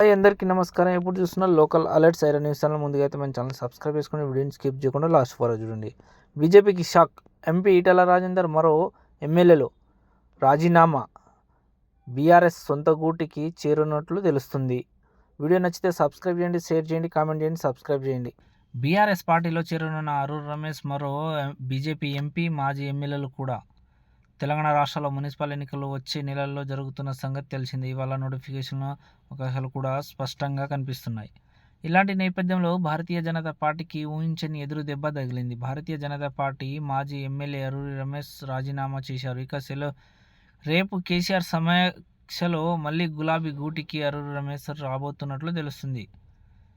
Hi అందరికీ నమస్కారం. ఎప్పుడు చూస్తున్నా local alerts siren news channel ముందుగా అయితే మన ఛానల్ సబ్స్క్రైబ్ చేసుకుని వీడియోని స్కిప్ చేయకుండా లాస్ట్ ఫాలో చూడండి. బీజేపీకి షాక్. ఎంపీ ఈటల రాజేందర్ మరో ఎమ్మెల్యేలు రాజీనామా. బీఆర్ఎస్ సొంత గూటికి చేరున్నట్లు తెలుస్తుంది. వీడియో నచ్చితే సబ్స్క్రైబ్ చేయండి షేర్ చేయండి కామెంట్ చేయండి సబ్స్క్రైబ్ చేయండి. బీఆర్ఎస్ పార్టీలో చేరనున్న అరూర్ రమేష్ మరో బీజేపీ ఎంపీ మాజీ ఎమ్మెల్యేలు కూడా తెలంగాణ రాష్ట్రంలో మున్సిపల్ ఎన్నికలు వచ్చే నెలల్లో జరుగుతున్న సంగతి తెలిసింది. ఇవాళ నోటిఫికేషన్ అవకాశాలు కూడా స్పష్టంగా కనిపిస్తున్నాయి. ఇలాంటి నేపథ్యంలో భారతీయ జనతా పార్టీకి ఊహించని ఎదురు దెబ్బ తగిలింది. భారతీయ జనతా పార్టీ మాజీ ఎమ్మెల్యే అరూరి రమేష్ రాజీనామా చేశారు. ఇక సెలవు రేపు కేసీఆర్ సమీక్షలో మళ్ళీ గులాబీ గూటికి అరూరి రమేష్ రాబోతున్నట్లు తెలుస్తుంది.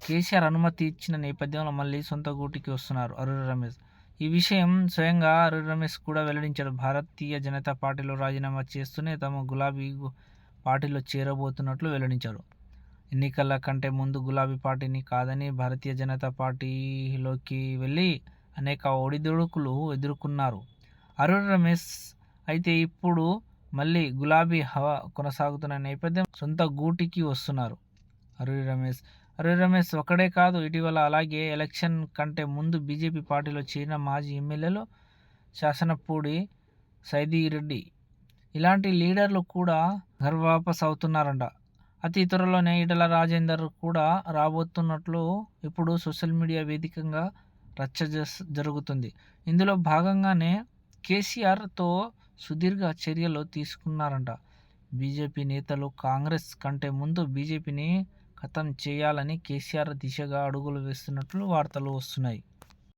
కేసీఆర్ అనుమతి ఇచ్చిన నేపథ్యంలో మళ్ళీ సొంత గూటికి వస్తున్నారు అరూరి రమేష్. ఈ విషయం స్వయంగా అరూరి రమేష్ కూడా వెల్లడించారు. భారతీయ జనతా పార్టీలో రాజీనామా చేస్తూనే తమ గులాబీ పార్టీలో చేరబోతున్నట్లు వెల్లడించారు. ఎన్నికల కంటే ముందు గులాబీ పార్టీని కాదని భారతీయ జనతా పార్టీలోకి వెళ్ళి అనేక ఒడిదుడుకులు ఎదుర్కొన్నారు. అరుణ్ రమేష్ అయితే ఇప్పుడు మళ్ళీ గులాబీ హవా కొనసాగుతున్న నేపథ్యం సొంత గూటికి వస్తున్నారు. అరుణ్ రమేష్. అరుణ్ రమేష్ ఒక్కడే కాదు ఇటీవల అలాగే ఎలక్షన్ కంటే ముందు బీజేపీ పార్టీలో చేరిన మాజీ ఎమ్మెల్యేలు శాసనపూడి సైదిరెడ్డి. ఇలాంటి లీడర్లు కూడా గర్వాపస్ అవుతున్నారంట. అతి త్వరలోనే ఈటల రాజేందర్ కూడా రాబోతున్నట్లు ఇప్పుడు సోషల్ మీడియా వేదికగా రచ్చ జరుగుతుంది. ఇందులో భాగంగానే కేసీఆర్తో సుదీర్ఘ చర్యలు తీసుకున్నారంట. బీజేపీ నేతలు కాంగ్రెస్ కంటే ముందు బీజేపీని ఖతం చేయాలని కేసీఆర్ దిశగా అడుగులు వేస్తున్నట్లు వార్తలు వస్తున్నాయి.